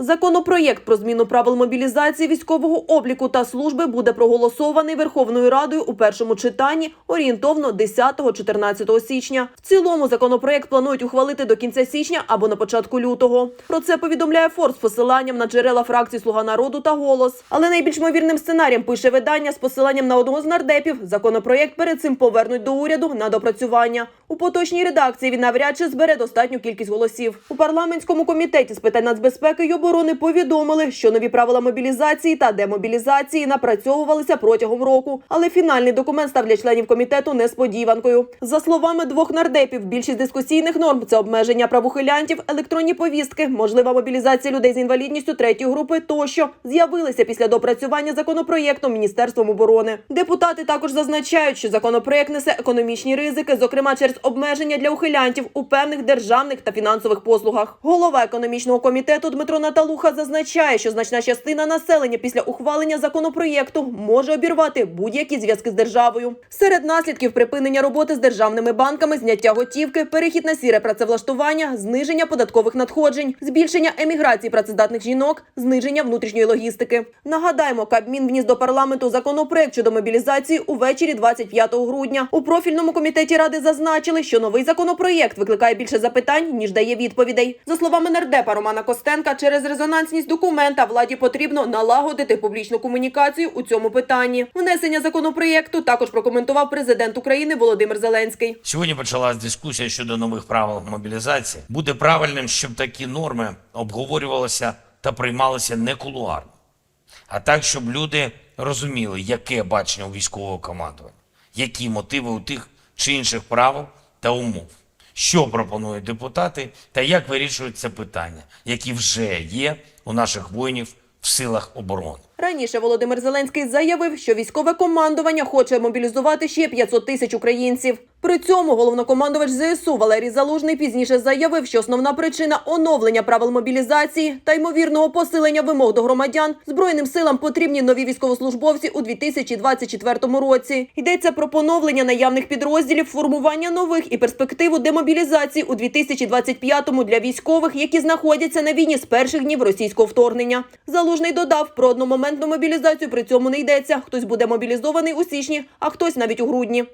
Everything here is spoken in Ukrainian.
Законопроєкт про зміну правил мобілізації військового обліку та служби буде проголосований Верховною Радою у першому читанні орієнтовно 10-14 січня. В цілому законопроєкт планують ухвалити до кінця січня або на початку лютого. Про це повідомляє Форс з посиланням на джерела фракцій Слуга народу та голос. Але найбільш ймовірним сценарієм пише видання з посиланням на одного з нардепів. Законопроєкт перед цим повернуть до уряду на допрацювання. У поточній редакції він навряд чи збере достатню кількість голосів. У парламентському комітеті з питань нацбезпеки й оборони повідомили, що нові правила мобілізації та демобілізації напрацьовувалися протягом року. Але фінальний документ став для членів комітету несподіванкою. За словами двох нардепів, більшість дискусійних норм це обмеження правоухилянтів, електронні повістки, можлива мобілізація людей з інвалідністю третьої групи тощо з'явилися після допрацювання законопроєктом Міністерством оборони. Депутати також зазначають, що законопроєкт несе економічні ризики, зокрема через обмеження для ухилянтів у певних державних та фінансових послугах. Голова економічного комітету Дмитро Наталуха зазначає, що значна частина населення після ухвалення законопроєкту може обірвати будь-які зв'язки з державою. Серед наслідків припинення роботи з державними банками, зняття готівки, перехід на сіре працевлаштування, зниження податкових надходжень, збільшення еміграції працездатних жінок, зниження внутрішньої логістики. Нагадаємо, Кабмін вніс до парламенту законопроект щодо мобілізації увечері 25 грудня. У профільному комітеті ради зазначили, що новий законопроєкт викликає більше запитань ніж дає відповідей. За словами нардепа Романа Костенка, через резонансність документа владі потрібно налагодити публічну комунікацію у цьому питанні. Внесення законопроєкту також прокоментував президент України Володимир Зеленський. Сьогодні почалась дискусія щодо нових правил мобілізації. Буде правильним, щоб такі норми обговорювалися та приймалися не кулуарно, а так, щоб люди розуміли, яке бачення у військового командування, які мотиви у тих чи інших правил та умов, що пропонують депутати та як вирішують це питання, які вже є у наших воїнів в силах оборони. Раніше Володимир Зеленський заявив, що військове командування хоче мобілізувати ще 500 тисяч українців. При цьому головнокомандувач ЗСУ Валерій Залужний пізніше заявив, що основна причина оновлення правил мобілізації та ймовірного посилення вимог до громадян збройним силам потрібні нові військовослужбовці у 2024 році. Йдеться про поновлення наявних підрозділів, формування нових і перспективу демобілізації у 2025-му для військових, які знаходяться на війні з перших днів російського вторгнення. Залужний додав про одномоментну мобілізацію. При цьому не йдеться. Хтось буде мобілізований у січні, а хтось навіть у грудні.